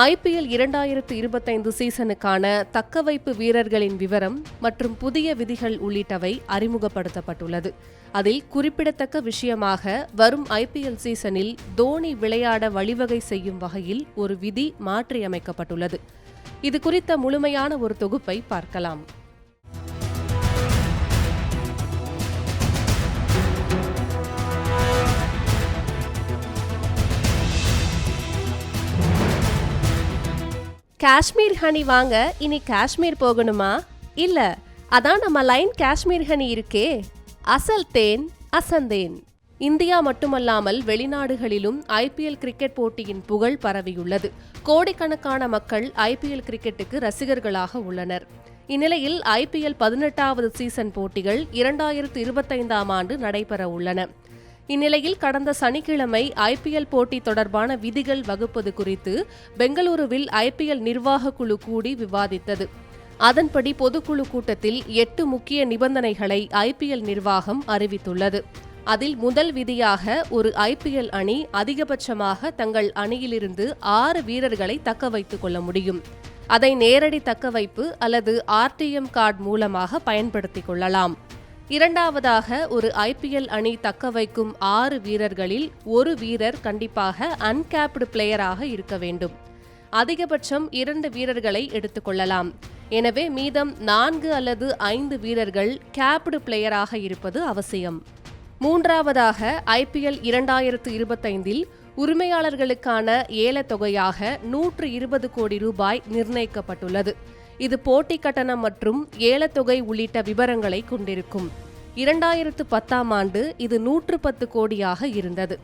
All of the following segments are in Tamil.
ஐபிஎல் இரண்டாயிரத்து இருபத்தைந்து சீசனுக்கான தக்கவைப்பு வீரர்களின் விவரம் மற்றும் புதிய விதிகள் உள்ளிட்டவை அறிமுகப்படுத்தப்பட்டுள்ளது. அதில் குறிப்பிடத்தக்க விஷயமாக வரும் ஐபிஎல் சீசனில் தோனி விளையாட வழிவகை செய்யும் வகையில் ஒரு விதி மாற்றியமைக்கப்பட்டுள்ளது. இது குறித்த முழுமையான ஒரு தொகுப்பை பார்க்கலாம். காஷ்மீர் ஹனி வாங்க இனி காஷ்மீர் போகணுமா? இல்ல அதான் நம்ம லைன் காஷ்மீர் ஹனி இருக்கே. அசல் தேன் அசந்தேன் இந்தியா மட்டுமல்லாமல் வெளிநாடுகளிலும் ஐபிஎல் கிரிக்கெட் போட்டியின் புகழ் பரவியுள்ளது. கோடிக்கணக்கான மக்கள் ஐபிஎல் கிரிக்கெட்டுக்கு ரசிகர்களாக உள்ளனர். இந்நிலையில் ஐபிஎல் பதினெட்டாவது சீசன் போட்டிகள் இரண்டாயிரத்து இருபத்தைந்தாம் ஆண்டு நடைபெற உள்ளன. இந்நிலையில் கடந்த சனிக்கிழமை ஐபிஎல் போட்டி தொடர்பான விதிகள் வகுப்பது குறித்து பெங்களூருவில் ஐபிஎல் நிர்வாக குழு கூடி விவாதித்தது. அதன்படி பொதுக்குழு கூட்டத்தில் எட்டு முக்கிய நிபந்தனைகளை ஐபிஎல் நிர்வாகம் அறிவித்துள்ளது. அதில் முதல் விதியாக ஒரு ஐபிஎல் அணி அதிகபட்சமாக தங்கள் அணியிலிருந்து ஆறு வீரர்களை தக்க வைத்துக் கொள்ள முடியும். அதை நேரடி தக்கவைப்பு அல்லது ஆர்டிஎம் கார்டு மூலமாக பயன்படுத்திக் கொள்ளலாம். இரண்டாவதாக ஒரு ஐபிஎல் அணி தக்க வைக்கும் ஆறு வீரர்களில் ஒரு வீரர் கண்டிப்பாக அன்கேப்டு பிளேயராக இருக்க வேண்டும். அதிகபட்சம் இரண்டு வீரர்களை எடுத்துக்கொள்ளலாம் எனவே மீதம் நான்கு அல்லது ஐந்து வீரர்கள் கேப்டு பிளேயராக இருப்பது அவசியம். மூன்றாவதாக ஐபிஎல் இரண்டாயிரத்து இருபத்தைந்தில் உரிமையாளர்களுக்கான ஏலத்தொகையாக நூற்று இருபது கோடி ரூபாய் நிர்ணயிக்கப்பட்டுள்ளது. இது போட்டி கட்டணம் மற்றும் ஏலத்தொகை உள்ளிட்ட விவரங்களை கொண்டிருக்கும். இரண்டாயிரத்து பத்தாம் ஆண்டு இது நூற்று பத்து கோடியாக இருந்தது.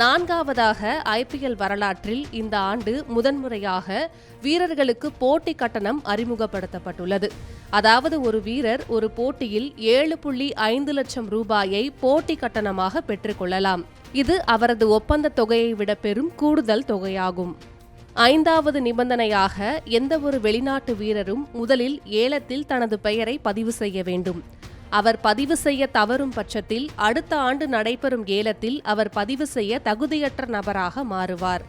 நான்காவதாக ஐபிஎல் வரலாற்றில் இந்த ஆண்டு முதன்முறையாக வீரர்களுக்கு போட்டி கட்டணம் அறிமுகப்படுத்தப்பட்டுள்ளது. அதாவது ஒரு வீரர் ஒரு போட்டியில் ஏழு புள்ளி ஐந்து லட்சம் ரூபாயை போட்டி கட்டணமாக பெற்றுக்கொள்ளலாம் இது அவரது ஒப்பந்த தொகையை விட பெரும் கூடுதல் தொகையாகும். ஐந்தாவது நிபந்தனையாக எந்தவொரு வெளிநாட்டு வீரரும் முதலில் ஏலத்தில் தனது பெயரை பதிவு செய்ய வேண்டும். அவர் பதிவு செய்ய தவறும் பட்சத்தில் அடுத்த ஆண்டு நடைபெறும் ஏலத்தில் அவர் பதிவு செய்ய தகுதியற்ற நபராக மாறுவார்.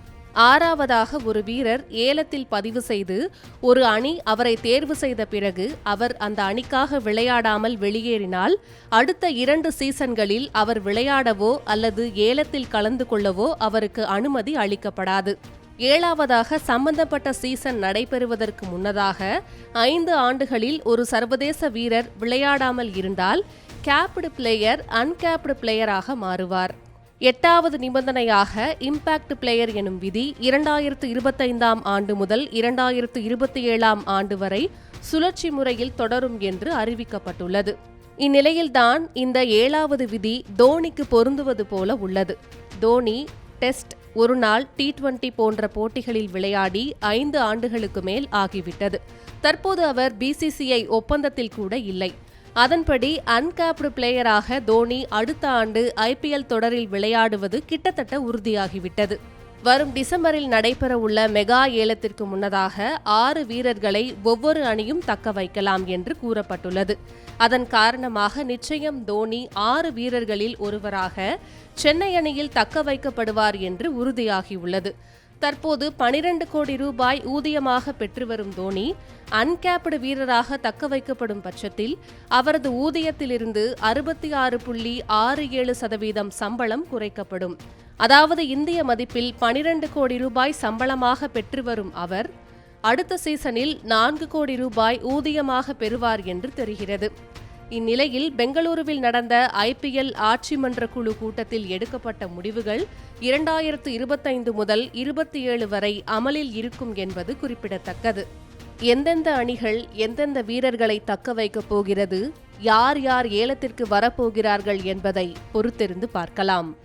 ஆறாவதாக ஒரு வீரர் ஏலத்தில் பதிவு செய்து ஒரு அணி அவரை தேர்வு செய்த பிறகு அவர் அந்த அணிக்காக விளையாடாமல் வெளியேறினால் அடுத்த இரண்டு சீசன்களில் அவர் விளையாடவோ அல்லது ஏலத்தில் கலந்து கொள்ளவோ அவருக்கு அனுமதி அளிக்கப்படாது. ஏழாவதாக சம்பந்தப்பட்ட சீசன் நடைபெறுவதற்கு முன்னதாக ஐந்து ஆண்டுகளில் ஒரு சர்வதேச வீரர் விளையாடாமல் இருந்தால் கேப்டு பிளேயர் அன்கேப்டு பிளேயராக மாறுவார். எட்டாவது நிபந்தனையாக இம்பாக்ட் பிளேயர் எனும் விதி இரண்டாயிரத்து இருபத்தைந்தாம் ஆண்டு முதல் இரண்டாயிரத்து இருபத்தி ஏழாம் ஆண்டு வரை சுழற்சி முறையில் தொடரும் என்று அறிவிக்கப்பட்டுள்ளது. இந்நிலையில்தான் இந்த ஏழாவது விதி தோனிக்கு பொருந்துவது போல உள்ளது. தோனி டெஸ்ட் ஒரு நாள் டி டுவெண்டி போன்ற போட்டிகளில் விளையாடி ஐந்து ஆண்டுகளுக்கு மேல் ஆகிவிட்டது. தற்போது அவர் பிசிசிஐ ஒப்பந்தத்தில் கூட இல்லை. அதன்படி அன்கேப்டு பிளேயராக தோனி அடுத்த ஆண்டு ஐபிஎல் தொடரில் விளையாடுவது கிட்டத்தட்ட உறுதியாகிவிட்டது. வரும் டிசம்பரில் நடைபெறவுள்ள மெகா ஏலத்திற்கு முன்னதாக ஆறு வீரர்களை ஒவ்வொரு அணியும் தக்க வைக்கலாம் என்று கூறப்பட்டுள்ளது. அதன் காரணமாக நிச்சயம் தோனி ஆறு வீரர்களில் ஒருவராக சென்னை அணியில் தக்க வைக்கப்படுவார் என்று உறுதியாகியுள்ளது. தற்போது பனிரெண்டு கோடி ரூபாய் ஊதியமாக பெற்று வரும் தோனி அன்கேப்டு வீரராக தக்க வைக்கப்படும் பட்சத்தில் அவரது ஊதியத்திலிருந்து அறுபத்தி ஆறு புள்ளி ஆறு ஏழு சதவீதம் சம்பளம் குறைக்கப்படும். அதாவது இந்திய மதிப்பில் பனிரெண்டு கோடி ரூபாய் சம்பளமாக பெற்று வரும் அவர் அடுத்த சீசனில் நான்கு கோடி ரூபாய் ஊதியமாக பெறுவார் என்று தெரிகிறது. இந்நிலையில் பெங்களூருவில் நடந்த ஐபிஎல் ஆட்சி மன்ற குழு கூட்டத்தில் எடுக்கப்பட்ட முடிவுகள் இரண்டாயிரத்து இருபத்தைந்து முதல் இருபத்தி ஏழு வரை அமலில் இருக்கும் என்பது குறிப்பிடத்தக்கது. எந்தெந்த அணிகள் எந்தெந்த வீரர்களை தக்க வைக்கப் போகிறது யார் யார் ஏலத்திற்கு வரப்போகிறார்கள் என்பதை பொறுத்திருந்து பார்க்கலாம்.